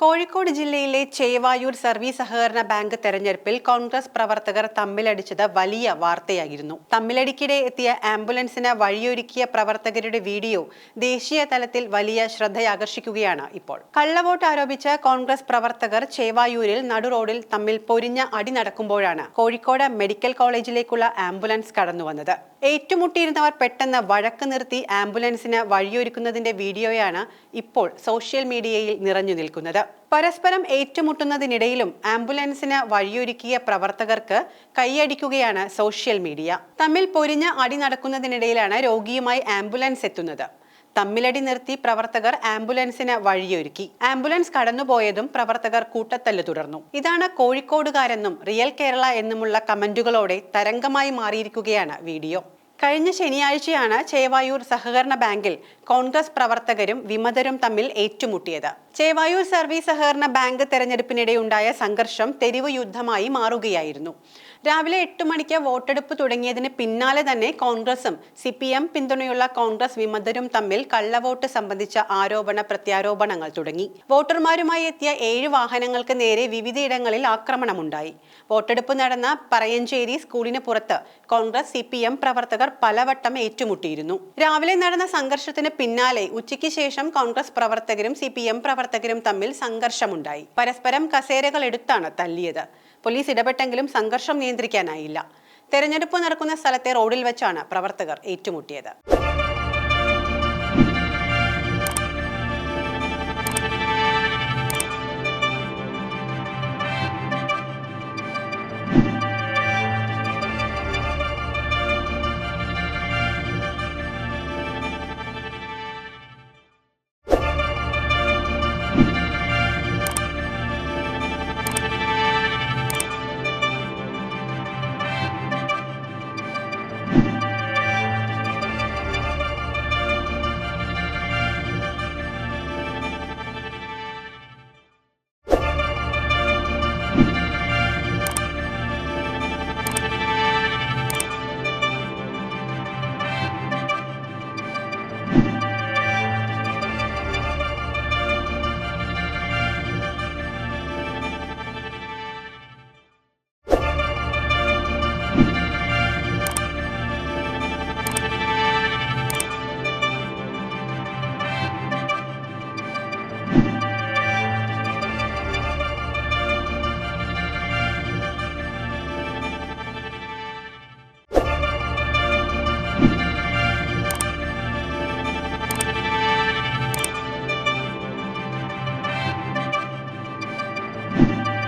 കോഴിക്കോട് ജില്ലയിലെ ചേവായൂർ സർവീസ് സഹകരണ ബാങ്ക് തെരഞ്ഞെടുപ്പിൽ കോൺഗ്രസ് പ്രവർത്തകർ തമ്മിലടിച്ചത് വലിയ വാർത്തയായിരുന്നു. തമ്മിലടിക്കിടെ എത്തിയ ആംബുലൻസിന് വഴിയൊരുക്കിയ പ്രവർത്തകരുടെ വീഡിയോ ദേശീയ തലത്തിൽ വലിയ ശ്രദ്ധയാകർഷിക്കുകയാണ് ഇപ്പോൾ. കള്ളവോട്ട് ആരോപിച്ച കോൺഗ്രസ് പ്രവർത്തകർ ചേവായൂരിൽ നടുറോഡിൽ തമ്മിൽ പൊരിഞ്ഞ അടി നടക്കുമ്പോഴാണ് കോഴിക്കോട് മെഡിക്കൽ കോളേജിലേക്കുള്ള ആംബുലൻസ് കടന്നുവന്നത്. ഏറ്റുമുട്ടിയിരുന്നവർ പെട്ടെന്ന് വഴക്ക് നിർത്തി ആംബുലൻസിന് വഴിയൊരുക്കുന്നതിന്റെ വീഡിയോയാണ് ഇപ്പോൾ സോഷ്യൽ മീഡിയയിൽ നിറഞ്ഞു നിൽക്കുന്നത്. പരസ്പരം ഏറ്റുമുട്ടുന്നതിനിടയിലും ആംബുലൻസിന് വഴിയൊരുക്കിയ പ്രവർത്തകർക്ക് കൈയടിക്കുകയാണ് സോഷ്യൽ മീഡിയ. തമ്മിൽ പൊരിഞ്ഞ അടി നടക്കുന്നതിനിടയിലാണ് രോഗിയുമായി ആംബുലൻസ് എത്തുന്നത്. തമ്മിലടി നിർത്തി പ്രവർത്തകർ ആംബുലൻസിന് വഴിയൊരുക്കി. ആംബുലൻസ് കടന്നുപോയതും പ്രവർത്തകർ കൂട്ടത്തല്ല് തുടർന്നു. ഇതാണ് കോഴിക്കോടുകാരെന്നും റിയൽ കേരള എന്നുമുള്ള കമന്റുകളോടെ തരംഗമായി മാറിയിരിക്കുകയാണ് വീഡിയോ. കഴിഞ്ഞ ശനിയാഴ്ചയാണ് ചേവായൂർ സഹകരണ ബാങ്കിൽ കോൺഗ്രസ് പ്രവർത്തകരും വിമതരും തമ്മിൽ ഏറ്റുമുട്ടിയത്. ചേവായൂർ സർവീസ് സഹകരണ ബാങ്ക് തെരഞ്ഞെടുപ്പിനിടെയുണ്ടായ സംഘർഷം തെരുവ് യുദ്ധമായി മാറുകയായിരുന്നു. രാവിലെ എട്ട് മണിക്ക് വോട്ടെടുപ്പ് തുടങ്ങിയതിന് പിന്നാലെ തന്നെ കോൺഗ്രസും സി പി എം പിന്തുണയുള്ള കോൺഗ്രസ് വിമതരും തമ്മിൽ കള്ളവോട്ട് സംബന്ധിച്ച ആരോപണ പ്രത്യാരോപണങ്ങൾ തുടങ്ങി. വോട്ടർമാരുമായി എത്തിയ ഏഴ് വാഹനങ്ങൾക്ക് നേരെ വിവിധയിടങ്ങളിൽ ആക്രമണമുണ്ടായി. വോട്ടെടുപ്പ് നടന്ന പറയഞ്ചേരി സ്കൂളിന് പുറത്ത് കോൺഗ്രസ് സി പി എം പലവട്ടം ഏറ്റുമുട്ടിയിരുന്നു. രാവിലെ നടന്ന സംഘർഷത്തിന് പിന്നാലെ ഉച്ചയ്ക്ക് ശേഷം കോൺഗ്രസ് പ്രവർത്തകരും സി പി എം പ്രവർത്തകരും തമ്മിൽ സംഘർഷമുണ്ടായി. പരസ്പരം കസേരകൾ എടുത്താണ് തല്ലിയത്. പോലീസ് ഇടപെട്ടെങ്കിലും സംഘർഷം നിയന്ത്രിക്കാനായില്ല. തെരഞ്ഞെടുപ്പ് നടക്കുന്ന സ്ഥലത്തെ റോഡിൽ വെച്ചാണ് പ്രവർത്തകർ ഏറ്റുമുട്ടിയത്.